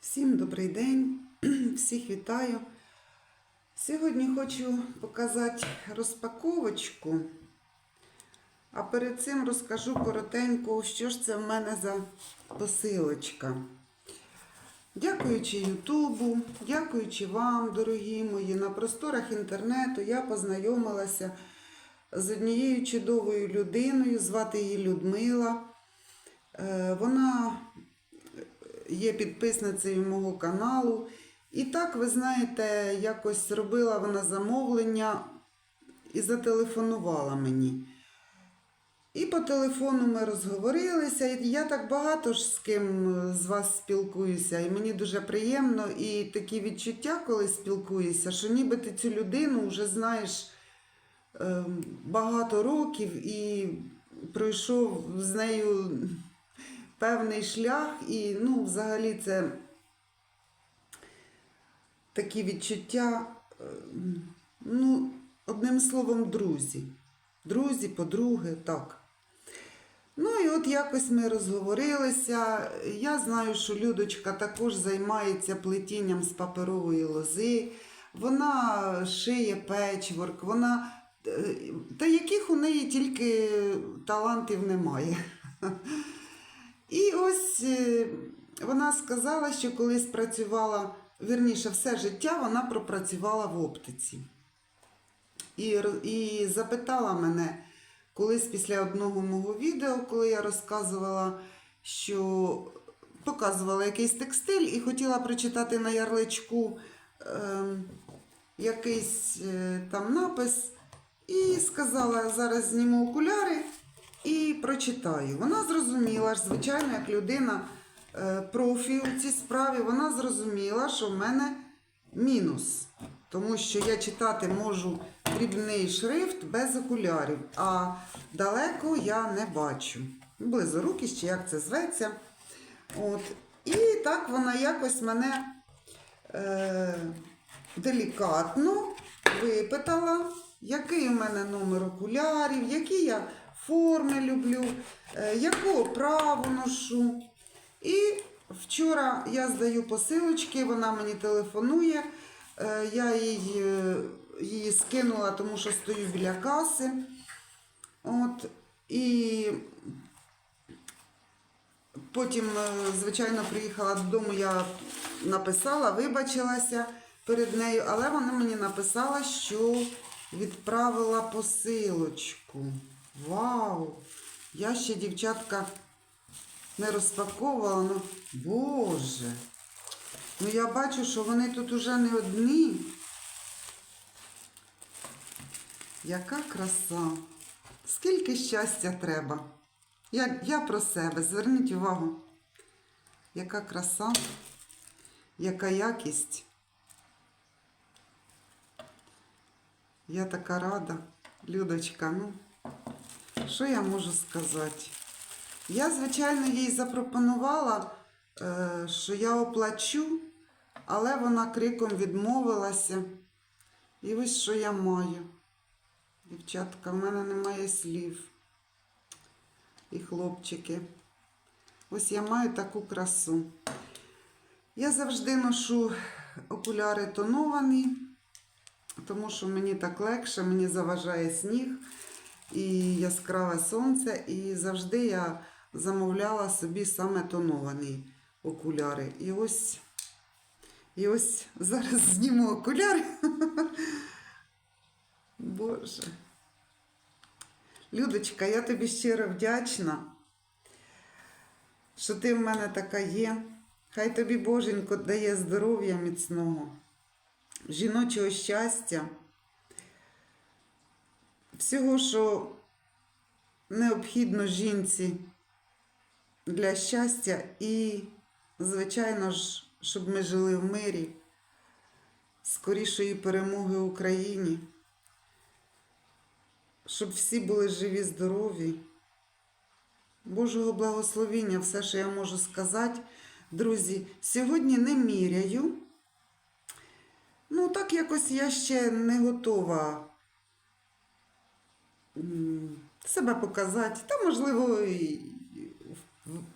Всім добрий день, всіх вітаю. Сьогодні хочу показати розпаковочку, а перед цим розкажу коротенько, що ж це в мене за посилочка. Дякуючи Ютубу, дякуючи вам, дорогі мої, на просторах інтернету я познайомилася з однією чудовою людиною, звати її Людмила. Е, Вона є підписницею мого каналу. І так, ви знаєте, якось робила вона замовлення і зателефонувала мені. І по телефону ми розговорилися. Я так багато ж з ким з вас спілкуюся, і мені дуже приємно. І такі відчуття, коли спілкуюся, що ніби ти цю людину вже знаєш е, багато років і пройшов з нею певний шлях, і ну, взагалі це такі відчуття, е, ну, одним словом, друзі. Друзі, подруги, так. Ну і от якось ми розговорилися. Я знаю, що Людочка також займається плетінням з паперової лози. Вона шиє печворк, вона. е, Та яких у неї тільки талантів немає. І ось е, вона сказала, що колись працювала, вірніше, все життя вона пропрацювала в оптиці. І, і запитала мене колись після одного мого відео, коли я розказувала, що показувала якийсь текстиль і хотіла прочитати на ярличку е, якийсь е, там напис. І сказала, зараз зніму окуляри і прочитаю. Вона зрозуміла звичайно, як людина е, профі у цій справі, вона зрозуміла, що в мене мінус. Тому що я читати можу дрібний шрифт без окулярів, а далеко я не бачу. Близорукість, чи як це зветься. От. І так вона якось мене е, делікатно випитала, який у мене номер окулярів, які я форми люблю, е, яку оправу ношу. І вчора я здаю посилочки, вона мені телефонує. Е, Я е, її скинула, тому що стою біля каси. От, і потім, е, звичайно, приїхала додому, я написала, вибачилася перед нею, але вона мені написала, що відправила посилочку. Вау! Я ще, дівчатка, не розпаковувала, ну, Боже. Ну я бачу, що вони тут уже не одні. Яка краса. Скільки щастя треба. Я, я про себе, зверніть увагу. Яка краса, яка якість. Я така рада, Людочка, ну, що я можу сказати? Я, звичайно, їй запропонувала, е, що я оплачу, але вона криком відмовилася. І ось що я маю. Дівчатка, в мене немає слів. І хлопчики. Ось я маю таку красу. Я завжди ношу окуляри тоновані, тому що мені так легше, мені заважає сніг і яскраве сонце. І завжди я замовляла собі саме тоновані окуляри. І ось, і ось зараз зніму окуляри. Боже. Людочка, я тобі щиро вдячна, що ти в мене така є. Хай тобі Боженько дає здоров'я міцного, жіночого щастя, всього, що необхідно жінці для щастя і, звичайно ж, щоб ми жили в мирі, скорішої перемоги Україні щоб всі були живі, здорові. Божого благословіння, все, що я можу сказати. Друзі, сьогодні не міряю. Ну, так якось я ще не готова себе показати. Та, можливо, і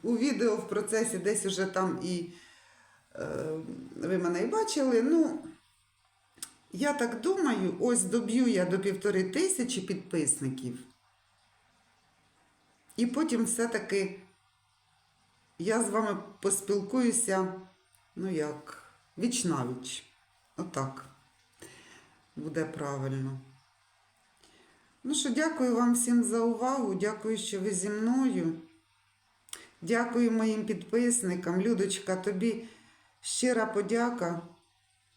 у відео в процесі десь уже там і е, ви мене і бачили. Ну, я так думаю, ось доб'ю я до півтори тисячі підписників. І потім все-таки я з вами поспілкуюся, ну як, віч навіч. Отак. Буде правильно. Ну що, дякую вам всім за увагу. Дякую, що ви зі мною. Дякую моїм підписникам. Людочка, тобі щира подяка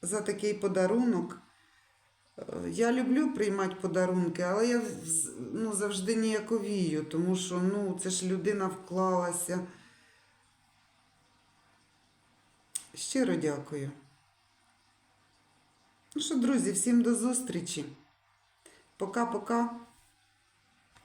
за такий подарунок. Е, Я люблю приймати подарунки, але я ну, завжди ніяковію, тому що ну, це ж людина вклалася. Щиро дякую. Ну що, друзі, всім до зустрічі. Пока-пока.